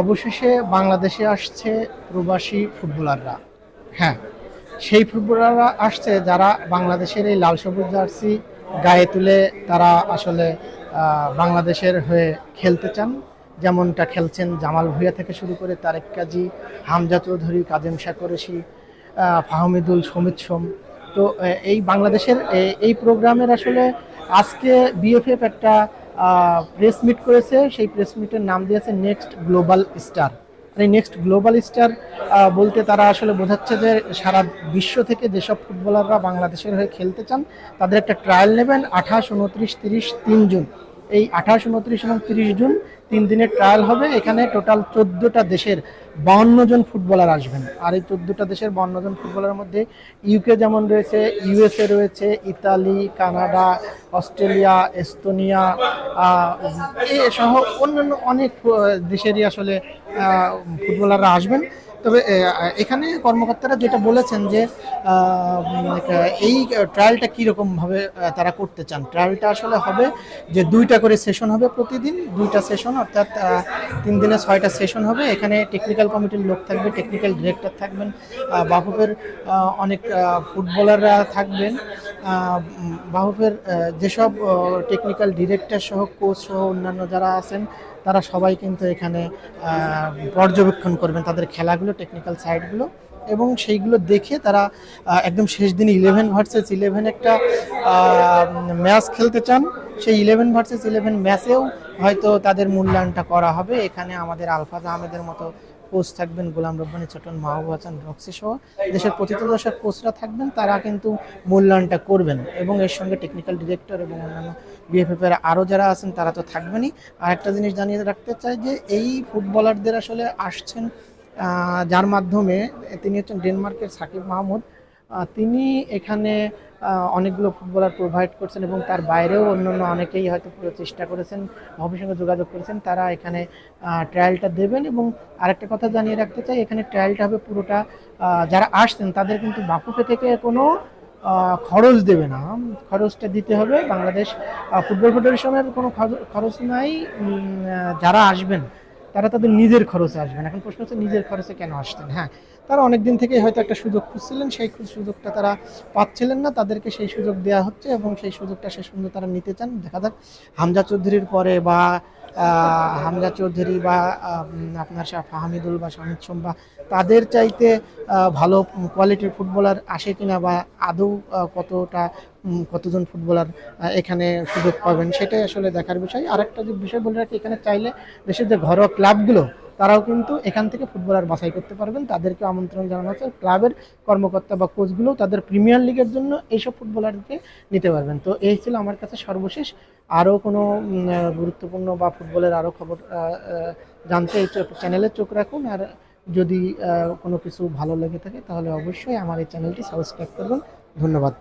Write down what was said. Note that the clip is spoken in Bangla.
অবশেষে বাংলাদেশে আসছে প্রবাসী ফুটবলাররা। হ্যাঁ সেই ফুটবলাররা আসছে যারা বাংলাদেশের এই লাল সবুজ জার্সি গায়ে তুলে তারা আসলে বাংলাদেশের হয়ে খেলতে চান। যেমনটা খেলছেন জামাল ভুঁইয়া থেকে শুরু করে তারেক কাজী, হামজা চৌধুরী, কাজেম শাহ কোরেশি ফাহমিদুল, সমিত সোম। তো এই বাংলাদেশের এই প্রোগ্রামের আসলে আজকে বিএফএফ একটা প্রেস মিট করেছে, সেই প্রেস মিটের নাম দিয়েছে নেক্সট গ্লোবাল স্টার এই নেক্সট গ্লোবাল স্টার বলতে তারা আসলে বোঝাচ্ছে যে সারা বিশ্ব থেকে যেসব ফুটবলাররা বাংলাদেশের হয়ে খেলতে চান, তাদের একটা ট্রায়াল নেবেন আঠাশ, উনত্রিশ, তিরিশ, তিন জুন। এই আঠাশ, উনত্রিশ এবং তিরিশ জুন তিন দিনের ট্রায়াল হবে। এখানে টোটাল চোদ্দোটা দেশের বাউন্ন জন ফুটবলার আসবেন। আর এই চোদ্দটা দেশের বাউন্ন জন ফুটবলারের মধ্যে ইউকে যেমন রয়েছে ইউএসএ রয়েছে, ইতালি, কানাডা, অস্ট্রেলিয়া, এস্তোনিয়া এ সহ অন্যান্য অনেক দেশেরই আসলে ফুটবলাররা আসবেন। তবে এখানে কর্মকর্তারা যেটা বলেছেন যে এই ট্রায়ালটা কীরকমভাবে তারা করতে চান? ট্রায়ালটা আসলে হবে যে দুইটা করে সেশন হবে প্রতিদিন, দুইটা সেশন অর্থাৎ তিন দিনে ছয়টা সেশন হবে। এখানে টেকনিক্যাল কমিটির লোক থাকবে টেকনিক্যাল ডিরেক্টর থাকবেন বাফুফের অনেক ফুটবলাররা থাকবেন। আহ, যেসব টেকনিক্যাল ডিরেক্টর সহ কোচ সহ অন্যান্য যারা আছেন তারা সবাই কিন্তু এখানে পর্যবেক্ষণ করবেন তাদের খেলাগুলো টেকনিক্যাল সাইডগুলো এবং সেইগুলো দেখে তারা একদম শেষ দিনে ইলেভেন ভার্সেস ইলেভেন একটা ম্যাচ খেলতে চান। সেই ইলেভেন ভার্সেস ইলেভেন ম্যাচেও হয়তো তাদের মূল্যায়নটা করা হবে। এখানে আমাদের আলফাজ আহমেদের মতো কোচ থাকবেন গোলাম রব্বানি ছোটন মাহবুব হাসান, রক্সি সহ দেশের প্রতিতদশক কোচরা থাকবেন, তারা কিন্তু মূল্যায়নটা করবেন। এবং এর সঙ্গে টেকনিক্যাল ডিরেক্টর এবং অন্যান্য বিএফএফ এর আরও যারা আছেন, তারা তো থাকবেনই। আর একটা জিনিস জানিয়ে রাখতে চাই যে, এই ফুটবলারদের আসলে আসছেন যার মাধ্যমে তিনি হচ্ছেন ডেনমার্কের সাকিব মাহমুদ। তিনি এখানে অনেকগুলো ফুটবলার প্রোভাইড করছেন এবং তার বাইরেও অন্যান্য অনেকেই হয়তো চেষ্টা করেছেন ভবিষ্যতের সঙ্গে যোগাযোগ করেছেন, তারা এখানে ট্রায়ালটা দেবেন এবং আরেকটা কথা জানিয়ে রাখতে চাই, এখানে ট্রায়ালটা হবে পুরোটা যারা আসছেন তাদের কিন্তু বাফুফে থেকে কোনো খরচ দেবে না। খরচটা দিতে হবে। বাংলাদেশ ফুটবল ফেডারেশনের কোনো খরচ নাই। যারা আসবেন তারা তাদের নিজের খরচে আসবেন এখন প্রশ্ন হচ্ছে নিজের খরচে কেন আসছেন? হ্যাঁ তারা অনেক দিন থেকেই হয়তো একটা সুযোগ খুঁজছিলেন, সেই সুযোগটা তারা পাচ্ছিলেন না। তাদেরকে সেই সুযোগ দেওয়া হচ্ছে এবং সেই সুযোগটা শেষ পর্যন্ত তারা নিতে চান। দেখা যাক, হামজা চৌধুরীর পরে বা হামজা চৌধুরী বা আপনার শাহ ফাহমিদুল বা সোম বা তাদের চাইতে ভালো কোয়ালিটির ফুটবলার আসে কিনা বা আদৌ কতটা কতজন ফুটবলার এখানে সুযোগ পাবেন সেটাই আসলে দেখার বিষয়। আরেকটা যে বিষয় বলে রাখি, এখানে চাইলে দেশের যে ঘরোয়া ক্লাবগুলো, তারাও কিন্তু এখান থেকে ফুটবলার বাছাই করতে পারবেন। তাদেরকে আমন্ত্রণ জানানো হচ্ছে ক্লাবের কর্মকর্তা বা কোচগুলো তাদের প্রিমিয়ার লিগের জন্য এইসব ফুটবলারকে নিতে পারবেন। তো এই ছিল আমার কাছে সর্বশেষ। আরও কোনো গুরুত্বপূর্ণ বা ফুটবলের আরও খবর জানতে এই চ্যানেলে চোখ রাখুন। আর যদি কোনো কিছু ভালো লেগে থাকে, তাহলে অবশ্যই আমার এই চ্যানেলটি সাবস্ক্রাইব করবেন। ধন্যবাদ।